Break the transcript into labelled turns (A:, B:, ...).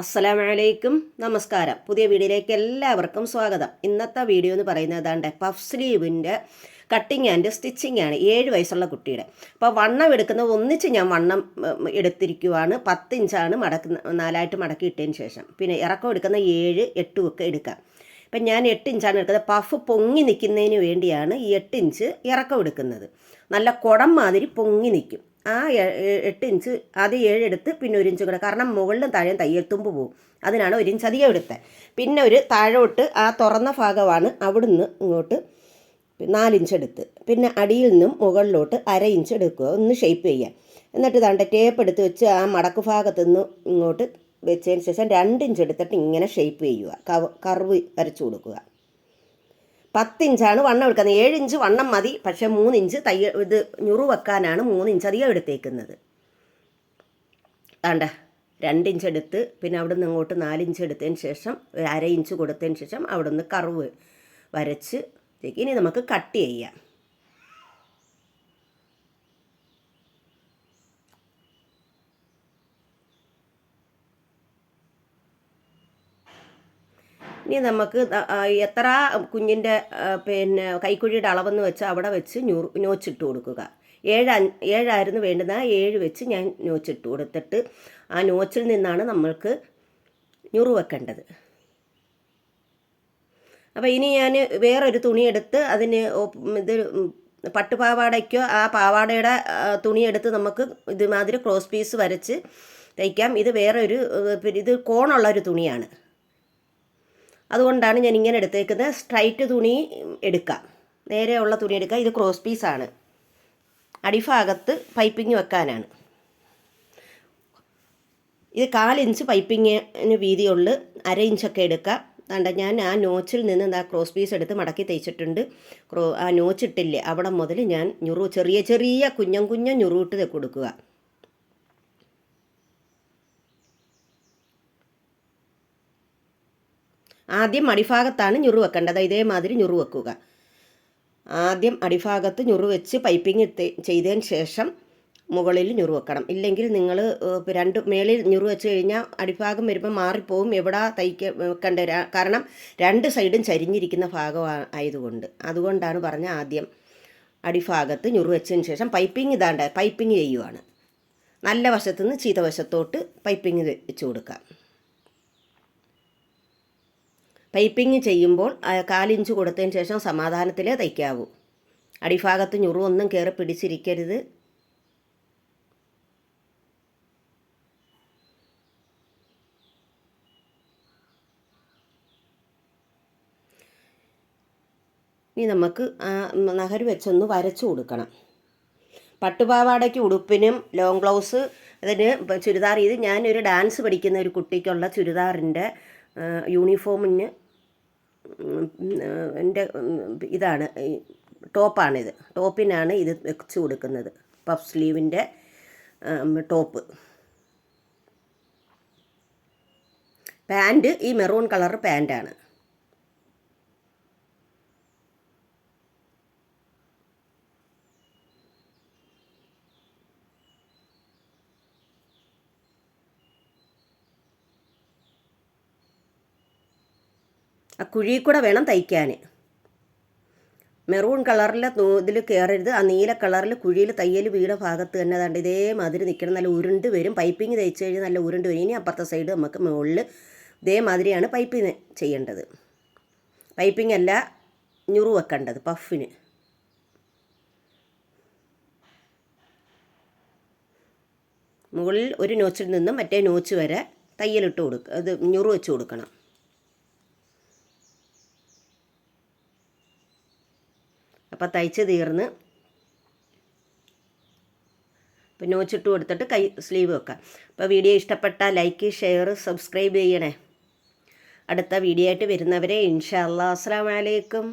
A: അസ്സലാമലൈക്കും. നമസ്കാരം. പുതിയ വീഡിയോയിലേക്ക് എല്ലാവർക്കും സ്വാഗതം. ഇന്നത്തെ വീഡിയോ എന്ന് പറയുന്നത് അതാണ്ട് പഫ് സ്ലീവിന്റെ കട്ടിങ് ആൻഡ് സ്റ്റിച്ചിങ് ആണ്. ഏഴ് വയസ്സുള്ള കുട്ടിയുടെ. അപ്പോൾ വണ്ണം എടുക്കുന്നത് ഒന്നിച്ച് ഞാൻ വണ്ണം എടുത്തിരിക്കുവാണ്. പത്ത് ഇഞ്ചാണ് മടക്കുന്ന നാലായിട്ട് മടക്കി ഇട്ടതിന് ശേഷം. പിന്നെ ഇറക്കം എടുക്കുന്ന ഏഴ് എട്ടും ഒക്കെ എടുക്കാം ഇപ്പം ഞാൻ എട്ട് ഇഞ്ചാണ് എടുക്കുന്നത്. പഫ് പൊങ്ങി നിൽക്കുന്നതിന് വേണ്ടിയാണ് ഈ എട്ട് ഇഞ്ച് ഇറക്കം എടുക്കുന്നത്. നല്ല കുടം മാതിരി പൊങ്ങി നിൽക്കും. ആ എട്ട് ഇഞ്ച് ആദ്യം ഏഴ് എടുത്ത് പിന്നെ ഒരു ഇഞ്ച് കൂടെ. കാരണം മുകളിലും താഴെയും തയ്യൽ തുമ്പ് പോകും അതിനാണ് ഒരു ഇഞ്ച് അധികം എടുത്തത്. പിന്നെ ഒരു താഴോട്ട് ആ തുറന്ന ഭാഗമാണ് അവിടുന്ന് ഇങ്ങോട്ട് നാലിഞ്ച് എടുത്ത്. പിന്നെ അടിയിൽ നിന്നും മുകളിലോട്ട് അര ഇഞ്ച് എടുക്കുക. ഒന്ന് ഷേപ്പ് ചെയ്യുക എന്നിട്ട് തണ്ട ടേപ്പ് എടുത്ത് വെച്ച് ആ മടക്ക് ഭാഗത്തു നിന്ന് ഇങ്ങോട്ട് വെച്ചതിന് ശേഷം രണ്ട് ഇഞ്ച് എടുത്തിട്ട് ഇങ്ങനെ ഷേപ്പ് ചെയ്യുക. കർവ് വരച്ചു കൊടുക്കുക. പത്ത് ഇഞ്ചാണ് വണ്ണം എടുക്കുന്നത് ഏഴ് ഇഞ്ച് വണ്ണം മതി. പക്ഷേ മൂന്ന് ഇഞ്ച് തയ്യ ഇത് ഞുറു വെക്കാനാണ് മൂന്ന് ഇഞ്ച് അധികം എടുത്തേക്കുന്നത്. വേണ്ട രണ്ടിഞ്ച് എടുത്ത് പിന്നെ അവിടെ നിന്ന് അങ്ങോട്ട് നാലിഞ്ച് എടുത്തതിന് ശേഷം അര ഇഞ്ച് കൊടുത്തതിന് ശേഷം അവിടെ നിന്ന് കർവ് വരച്ച്. ഇനി നമുക്ക് കട്ട് ചെയ്യാം. ഇനി നമുക്ക് എത്ര കുഞ്ഞിന്റെ പിന്നെ കൈക്കുഴിയുടെ അളവെന്ന് വെച്ച് അവിടെ വെച്ച് ഞുറു നോച്ചിട്ട് കൊടുക്കുക. ഏഴ് ഏഴായിരുന്നു വേണ്ടുന്ന ഏഴ് വെച്ച് ഞാൻ നോച്ചിട്ട് കൊടുത്തിട്ട് ആ നോച്ചിൽ നിന്നാണ് നമ്മൾക്ക് ഞുറു വെക്കേണ്ടത്. അപ്പോൾ ഇനി ഞാൻ വേറൊരു തുണിയെടുത്ത് അതിന് ഇത് പട്ടുപാവാടയ്ക്കോ ആ പാവാടയുടെ തുണിയെടുത്ത് നമുക്ക് ഇതുമാതിരി ക്രോസ് പീസ് വരച്ച് തയ്ക്കാം. ഇത് വേറൊരു ഒരു ഇത് കോണുള്ള ഒരു തുണിയാണ്. അതുകൊണ്ടാണ് ഞാൻ ഇങ്ങനെ എടുത്തേക്കുന്നത്. സ്ട്രൈറ്റ് തുണി എടുക്കാം. നേരെ ഉള്ള തുണി എടുക്കാം. ഇത് ക്രോസ് പീസാണ് അടിഭാഗത്ത് പൈപ്പിങ് വെക്കാനാണ്. ഇത് കാലിഞ്ച് പൈപ്പിങ്ങിന് വീതിയുള്ള അര ഇഞ്ചൊക്കെ എടുക്കാം. അതുകൊണ്ട് ഞാൻ ആ നോച്ചിൽ നിന്ന് ആ ക്രോസ് പീസ് എടുത്ത് മടക്കി തയ്ച്ചിട്ടുണ്ട് ക്രോ ആ നോച്ചിട്ടില്ലേ? അവിടെ മുതൽ ഞാൻ ഞുറു ചെറിയ ചെറിയ കുഞ്ഞം കുഞ്ഞം ഞുറുവിട്ട് കൊടുക്കുക. ആദ്യം അടിഭാഗത്താണ് ഞുറു വെക്കേണ്ടത്. ഇതേമാതിരി ഞുറു വെക്കുക. ആദ്യം അടിഭാഗത്ത് ഞുറു വെച്ച് പൈപ്പിംഗ് ചെയ്തതിന് ശേഷം മുകളിൽ ഞുറു വെക്കണം. ഇല്ലെങ്കിൽ നിങ്ങൾ രണ്ട് മേളിൽ ഞുറു വെച്ച് കഴിഞ്ഞാൽ അടിഭാഗം വരുമ്പോൾ മാറിപ്പോവും. എവിടെ തയ്ക്ക വെക്കേണ്ട? കാരണം രണ്ട് സൈഡും ചരിഞ്ഞിരിക്കുന്ന ഭാഗം ആയതുകൊണ്ട്. അതുകൊണ്ടാണ് പറഞ്ഞ ആദ്യം അടിഭാഗത്ത് ഞുറു വെച്ചതിന് ശേഷം പൈപ്പിംഗ് ഇതാണ്ട് പൈപ്പിംഗ് ചെയ്യുവാണ്. നല്ല വശത്തുനിന്ന് ചീത്ത വശത്തോട്ട് പൈപ്പിംഗ് വെച്ച് കൊടുക്കാം പൈപ്പിംഗ് ചെയ്യുമ്പോൾ കാലിഞ്ച് കൊടുത്തതിന് ശേഷം സമാധാനത്തിലേ തയ്ക്കാവൂ. അടിഭാഗത്ത് ഞുറുവൊന്നും കയറി പിടിച്ചിരിക്കരുത്. ഇനി നമുക്ക് നഹര് വെച്ചൊന്ന് വരച്ചു കൊടുക്കണം. പട്ടുപാവാടയ്ക്ക് ഉടുപ്പിനും ലോങ് ബ്ലൗസ് അതിന് ചുരിദാർ. ഇത് ഞാനൊരു ഡാൻസ് പഠിക്കുന്ന ഒരു കുട്ടിക്കുള്ള ചുരിദാറിന്റെ യൂണിഫോമിന് എന്റെ ഇതാണ് ടോപ്പാണിത്. ടോപ്പിനാണ് ഇത് വെച്ച് കൊടുക്കുന്നത്. പഫ് സ്ലീവിന്റെ ടോപ്പ്. പാന്റ് ഈ മെറൂൺ കളർ പാന്റാണ് ആ കുഴിയിൽ കൂടെ വേണം തയ്ക്കാൻ. മെറൂൺ കളറിൽ ഇതിൽ കയറരുത്. ആ നീല കളറിൽ കുഴിയിൽ തയ്യൽ വീട ഭാഗത്ത് തന്നെ ദാണ്ട് ഇതേമാതിരി നിൽക്കണം നല്ല ഉരുണ്ട് വരും. പൈപ്പിങ് തയ്ച്ചു കഴിഞ്ഞാൽ നല്ല ഉരുണ്ട് വരും. ഇനി അപ്പുറത്തെ സൈഡ് നമുക്ക് മുകളിൽ ഇതേമാതിരിയാണ് പൈപ്പിങ് ചെയ്യേണ്ടത്. പൈപ്പിംഗ് അല്ല ഞുറു വെക്കേണ്ടത് പഫിന്. മുകളിൽ ഒരു നോച്ചിൽ നിന്നും മറ്റേ നോച്ച് വരെ തയ്യലിട്ട് കൊടുക്കുക അത് ഞുറു വെച്ച് കൊടുക്കണം. അപ്പോൾ തയ്ച്ച് തീർന്ന് അപ്പോൾ നോച്ചിട്ട് കൊടുത്തിട്ട് കൈ സ്ലീവ് വെക്കാം. അപ്പോൾ വീഡിയോ ഇഷ്ടപ്പെട്ടാൽ ലൈക്ക് ഷെയർ സബ്സ്ക്രൈബ് ചെയ്യണേ. അടുത്ത വീഡിയോ ആയിട്ട് വരുന്നവരെ ഇൻഷാ അല്ലാ. അസ്സാം വലൈക്കും